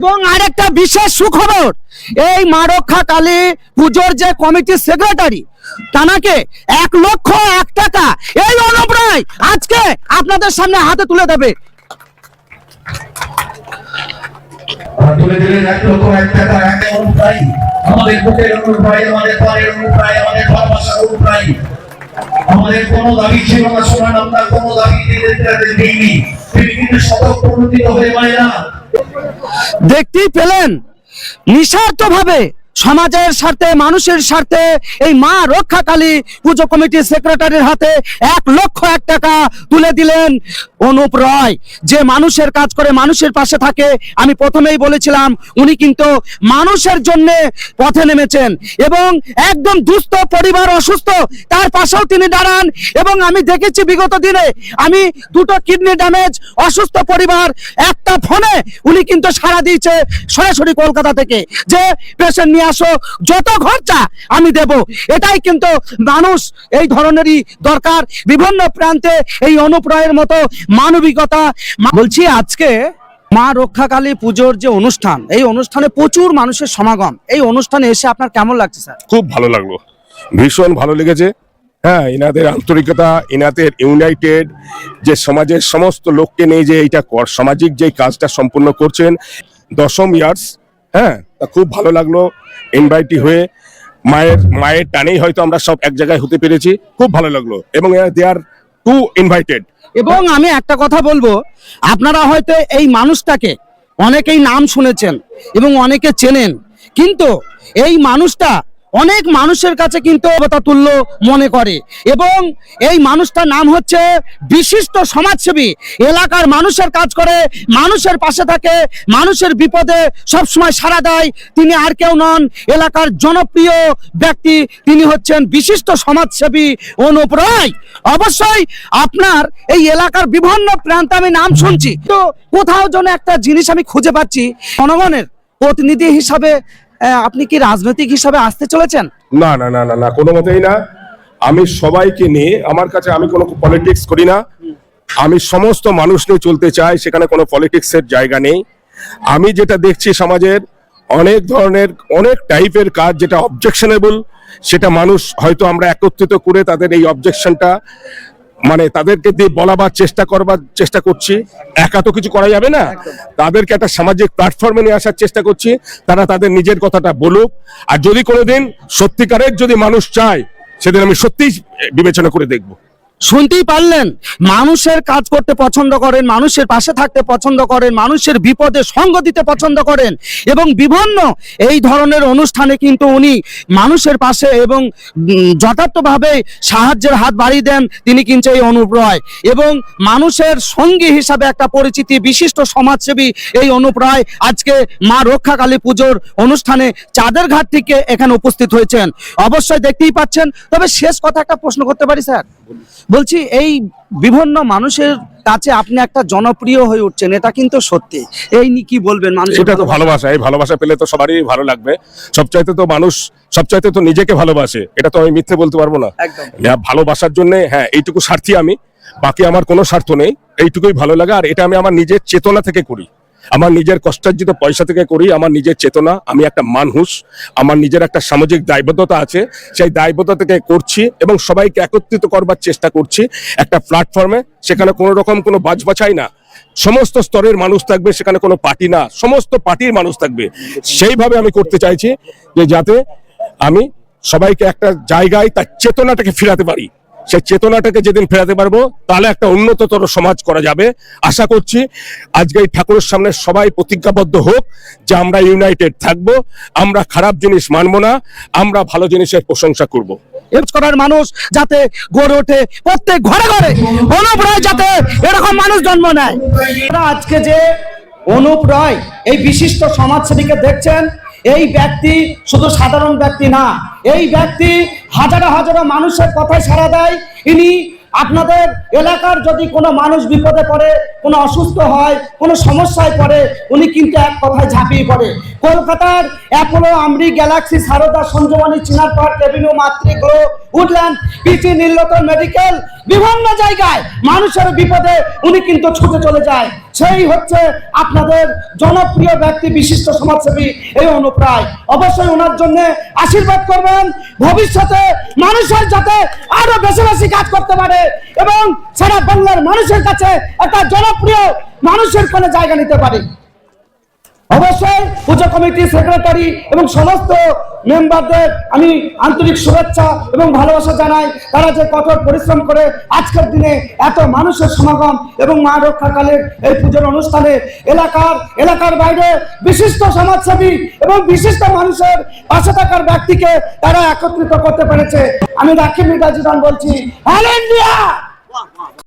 এবং আরেকটা বিশেষ সুখবর, এই মা রক্ষা কালী পুজোর যে কমিটির সেক্রেটারি তানাকে এক লক্ষ এক টাকা এই অনুপ্রায় আজকে আপনাদের সামনে হাতে তুলে দেবে। আমাদের কোনো দাবি ছিল না শোনান আমরা কোনো দাবি দিতে দিইনি তিনি কিন্তু শতক প্রণোদিত হয়ে মায়েরা দেখতেই পেলেন নিঃস্বার্থ ভাবে সমাজের স্বার্থে, মানুষের স্বার্থে এই মা রক্ষা কালী পুজো কমিটির সেক্রেটারির হাতে এক লক্ষ এক টাকা তুলে দিলেন অনুপ রয় যে মানুষের কাজ করে, মানুষের পাশে থাকে, আমি প্রথমেই বলেছিলাম, উনি কিন্তু মানুষের জন্য পথে নেমেছেন এবং একদম দুস্থ, পরিবার অসুস্থ, তার পাশেও তিনি দাঁড়ান এবং আমি দেখেছি বিগত দিনে আমি দুটো কিডনি ড্যামেজ অসুস্থ পরিবার, একটা ফোনে উনি কিন্তু সাড়া দিয়েছে সরাসরি কলকাতা থেকে যে পেশেন্ট নিয়ে আসো, যত খরচা আমি দেব। এটাই কিন্তু মানুষ এই ধরনেরই দরকার। বিভিন্ন প্রান্তে এই অনুপ্রায়ের মতো মানবিকতা বলছি আজকে মা রক্ষাকালী পুজোর যে অনুষ্ঠান, এই অনুষ্ঠানে প্রচুর মানুষের সমাগম। এই অনুষ্ঠানে এসে আপনার কেমন লাগছে, স্যার? খুব ভালো লাগল। ভীষণ ভালো লেগেছে। হ্যাঁ ইনাদের আন্তরিকতা, ইনাদের ইউনাইটেড যে সমাজের সমস্ত লোককে নিয়ে যে এইটা কর- সামাজিক যে কাজটা সম্পূর্ণ করছেন, দশম ইয়ার্স হ্যাঁ তা খুব ভালো লাগল। ইনভাইটি হয়ে মায়ের মায়ের টানেই হয়তো আমরা সব এক জায়গায় হতে পেরেছি। খুব ভালো লাগল। এবং দে আর টু ইনভাইটেড এবং আমি একটা কথা বলব, আপনারা হয়তো এই মানুষটাকে অনেকেই নাম শুনেছেন এবং অনেকে চেনেন, কিন্তু এই মানুষটা অনেক মানুষের কাছে কিন্তু দেবতা তুল্য মনে করে। এবং এই মানুষটার নাম হচ্ছে বিশিষ্ট সমাজসেবী। এলাকার মানুষের কাজ করে, মানুষের পাশে থাকে, মানুষের বিপদে সবসময় সাড়া দেয়। তিনি আর কেউ নন, এলাকার জনপ্রিয় ব্যক্তি। তিনি হচ্ছেন বিশিষ্ট সমাজসেবী অনুপ রায়। অবশ্যই আপনার এই এলাকার বিভিন্ন প্রান্তে আমি নাম শুনছি। তো কোথাও যেন একটা জিনিস আমি খুঁজে পাচ্ছি। জনগণের প্রতিনিধি হিসাবে আপনি কি রাজনৈতিক হিসাবে আসতে চলেছেন? না না না না না, কোনো মতেই না। আমি সবাইকে নিয়ে, আমার কাছে আমি কোনো পলিটিক্স করি না। আমি সমস্ত মানুষ নিয়ে চলতে চাই, সেখানে কোনো পলিটিক্সের জায়গা নেই। আমি যেটা দেখছি সমাজের, অনেক ধরনের, অনেক টাইপের কাজ যেটা অবজেকশনেবল সেটা মানুষ হয়তো আমরা একত্রিত করে তাদের এই অবজেকশনটা মানে তাদেরকে দিয়ে বলাবার চেষ্টা করবার চেষ্টা করছি। একা তো কিছু করা যাবে না। তাদেরকে একটা সামাজিক প্ল্যাটফর্মে নিয়ে আসার চেষ্টা করছি। তারা তাদের নিজের কথাটা বলুক। আর যদি কোনোদিন সত্যিকারের যদি মানুষ চায় সেদিন আমি সত্যিই বিবেচনা করে দেখব। শুনতেই পারলেন? মানুষের কাজ করতে পছন্দ করেন, মানুষের পাশে থাকতে পছন্দ করেন, মানুষের বিপদে সঙ্গ দিতে পছন্দ করেন এবং বিভিন্ন এই ধরনের অনুষ্ঠানে কিন্তু উনি মানুষের পাশে এবং যথার্থভাবে সাহায্যের হাত বাড়িয়ে দেন, তিনি কিন্তু এই অনুপ রায় এবং মানুষের সঙ্গী হিসাবে একটা পরিচিতি বিশিষ্ট সমাজসেবী এই অনুপ রায় আজকে মা রক্ষাকালী পুজোর অনুষ্ঠানে চাঁদের ঘাট থেকে এখানে উপস্থিত হয়েছেন। অবশ্যই দেখতেই পাচ্ছেন। তবে শেষ কথা একটা প্রশ্ন করতে পারি, স্যার? বলছি এই বিভিন্ন মানুষের কাছে আপনি একটা জনপ্রিয় হয়ে উঠছেন এটা কিন্তু সত্যি। এই নিয়ে কি বলবেন মানুষ এটা তো ভালোবাসা এই ভালোবাসা পেলে তো সবারই ভালো লাগবে। সবচাইতে তো মানুষ সবচাইতে তো নিজেকে ভালোবাসে এটা তো আমি মিথ্যে বলতে পারব না। একদম। ভালোবাসার জন্য হ্যাঁ এইটুকু স্বার্থী আমি বাকি আমার কোনো স্বার্থ নেই এইটুকুই ভালো লাগে আর এটা আমি আমার নিজের চেতনা থেকে করি। আমার নিজের কষ্টার্জিত পয়সা থেকে করি, আমার নিজের চেতনা, আমি একটা মানুষ, আমার নিজের একটা সামাজিক দায়বদ্ধতা আছে, সেই দায়বদ্ধতা থেকে করছি এবং সবাইকে একত্রিত করবার চেষ্টা করছি একটা প্ল্যাটফর্মে সেখানে কোনো রকম কোনো বাছবাছাই না। সমস্ত স্তরের মানুষ থাকবে, সেখানে কোনো পার্টি না। সমস্ত পার্টির মানুষ থাকবে। সেইভাবে আমি করতে চাইছি যে যাতে আমি সবাইকে একটা জায়গায় তার চেতনাটাকে ফিরাতে পারি। সেই চেতনাটাকে যেদিন ফেরাতে পারব, তাহলে একটা উন্নততর সমাজ করা যাবে। আশা করছি আজকে এই ঠাকুরের সামনে সবাই প্রতিজ্ঞাবদ্ধ হোক যে আমরা ইউনাইটেড থাকব, আমরা খারাপ জিনিস মানবো না, আমরা ভালো জিনিসের প্রশংসা করব। মানুষ যাতে গড়ে ওঠে, প্রত্যেক ঘরে ঘরে। অনুপ রায় যাতে এরকম মানুষ জন্ম নেয়। আজকে যে অনুপ রায় এই বিশিষ্ট সমাজ সমাজসেবীকে দেখছেন এই ব্যক্তি শুধু সাধারণ ব্যক্তি না, এই ব্যক্তি হাজারো হাজারো মানুষের কথায় সাড়া দেয়। ইনি আপনাদের এলাকার যদি কোনো মানুষ বিপদে পড়ে, কোনো অসুস্থ হয়, কোনো সমস্যায় পড়ে, উনি কিন্তু এক কথায় ঝাঁপিয়ে পড়ে। কলকাতার অ্যাপোলো, আমরি, গ্যালাক্সি, সারদা সঞ্জমানি চিনার পার্ক, এভিনিউ মাতৃগ্রহ উডল্যান্ড পিচি নীলতন মেডিকেল বিভিন্ন জায়গায় মানুষের বিপদে উনি কিন্তু ছুটে চলে যায়। সেই হচ্ছে আপনাদের জনপ্রিয় ব্যক্তি, বিশিষ্ট সমাজসেবী এই অনুপ্রায়। অবশ্যই ওনার জন্য আশীর্বাদ করবেন। ভবিষ্যতে মানুষের যাতে আরও বেশি বেশি কাজ করতে পারে এবং সারা বাংলার মানুষের কাছে একটা জনপ্রিয় মানুষের কোনে জায়গা নিতে পারে। অবশ্যই পুজো কমিটির সেক্রেটারি এবং সমস্ত মেম্বারদের আমি আন্তরিক শুভেচ্ছা এবং ভালোবাসা জানাই। তারা যে কঠোর পরিশ্রম করে আজকের দিনে এত মানুষের সমাগম এবং মা রক্ষাকালের এই পুজোর অনুষ্ঠানে এলাকার এলাকার বাইরে বিশিষ্ট সমাজসেবী এবং বিশিষ্ট মানুষের পাশে থাকার ব্যক্তিকে তারা একত্রিত করতে পেরেছে। আমি রাখি মির্জা জিদান বলছি ইন্ডিয়া!